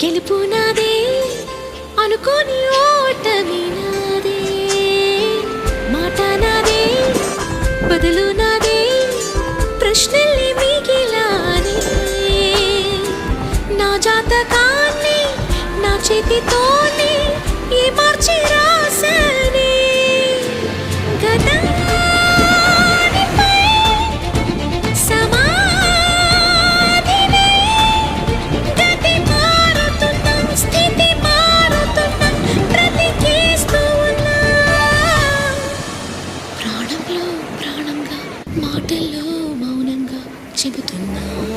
గెలుపు నాదే అనుకోని ఓటమి నాదే మాట నాదే బదులు నాదే ప్రశ్నల్ని మిగిలానే. నా జాతకాన్ని నా చేతితోనే ఈ మా మాటల్లో మౌనంగా చెబుతున్నా.